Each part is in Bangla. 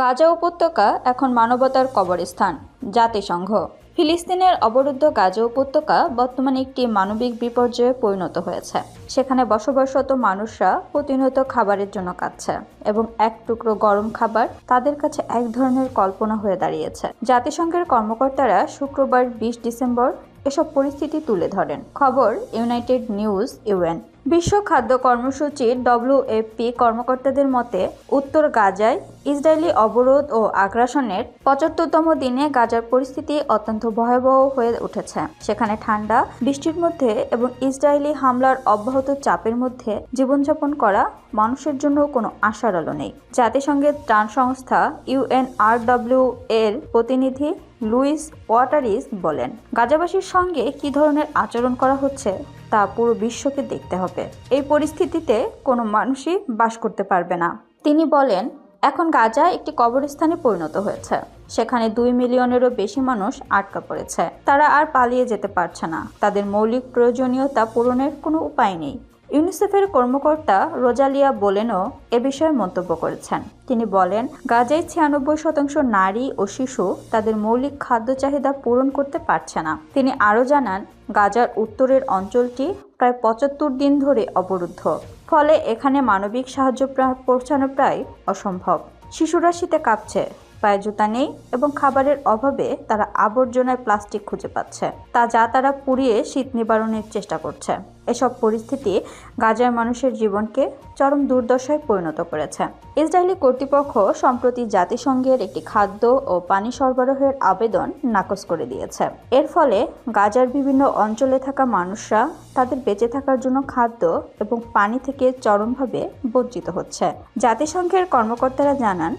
গাজা উপত্যকা এখন মানবতার কবরস্থান, জাতিসংঘ। ফিলিস্তিনের অবরুদ্ধ গাজা উপত্যকা বর্তমানে একটি মানবিক বিপর্যয়ে পরিণত হয়েছে। সেখানে বসবাসরত মানুষরা প্রতিনিয়ত খাবারের জন্য কাঁদছে এবং এক টুকরো গরম খাবার তাদের কাছে এক ধরনের কল্পনা হয়ে দাঁড়িয়েছে। জাতিসংঘের কর্মকর্তারা শুক্রবার বিশ ডিসেম্বর এসব পরিস্থিতি তুলে ধরেন। খবর, ইউনাইটেড নিউজ, ইউএন। বিশ্ব খাদ্য কর্মসূচির ডব্লিউএফপি কর্মকর্তাদের মতে, উত্তর গাজায় ইসরায়েলি অবরোধ ও আগ্রাসনের পঁচাত্তরতম দিনে গাজার পরিস্থিতি অত্যন্ত ভয়াবহ হয়ে উঠেছে। সেখানে ঠান্ডা, বৃষ্টির মধ্যে এবং ইসরায়েলি হামলার অব্যাহত চাপের মধ্যে জীবনযাপন করা মানুষের জন্য কোনো আশার আলো নেই। জাতিসংঘের ত্রাণ সংস্থা ইউএনআরডব্লিউ এর প্রতিনিধি লুইস ওয়াটারিস বলেন, গাজাবাসীর সঙ্গে কী ধরনের আচরণ করা হচ্ছে তা পুরো বিশ্বকে দেখতে হবে। এই পরিস্থিতিতে কোনো মানুষই বাস করতে পারবে না। তিনি বলেন, এখন গাজা একটি কবরস্থানে পরিণত হয়েছে। সেখানে দুই মিলিয়নেরও বেশি মানুষ আটকা পড়েছে। তারা আর পালিয়ে যেতে পারছে না। তাদের মৌলিক প্রয়োজনীয়তা পূরণের কোনো উপায় নেই। ইউনিসেফের কর্মকর্তা রোজালিয়া বোলেনও এ বিষয়ে মন্তব্য করেছেন। তিনি বলেন, গাজায় ছিয়ানব্বই শতাংশ নারী ও শিশু তাদের মৌলিক খাদ্য চাহিদা পূরণ করতে পারছে না। তিনি আরও জানান, গাজার উত্তরের অঞ্চলটি প্রায় পঁচাত্তর দিন ধরে অবরুদ্ধ। ফলে এখানে মানবিক সাহায্য পৌঁছানো প্রায় অসম্ভব। শিশুরা শীতে কাঁপছে। পায়ে জুতা নেই এবং খাবারের অভাবে তারা আবর্জনায় প্লাস্টিক খুঁজে পাচ্ছে। তা যা তারা পুড়িয়ে শীত নিবারণের চেষ্টা করছে। এসব পরিস্থিতি গাজার মানুষের জীবনকে চরম দুর্দশায় পরিণত করেছে। ইসরায়েলি কর্তৃপক্ষ সম্প্রতি জাতিসংঘের একটি খাদ্য ও পানি সরবরাহের আবেদন নাকচ করে দিয়েছে। এর ফলে গাজার বিভিন্ন অঞ্চলে থাকা মানুষরা তাদের বেঁচে থাকার জন্য খাদ্য এবং পানি থেকে চরমভাবে বঞ্চিত হচ্ছে। জাতিসংঘের কর্মকর্তারা জানান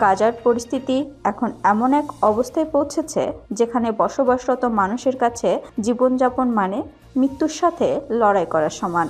গাজার পরিস্থিতি এখন এমন এক অবস্থায় পৌঁছেছে যেখানে বসবাসরত মানুষের কাছে জীবনযাপন মানে মৃত্যুর সাথে লড়াই করার সমান।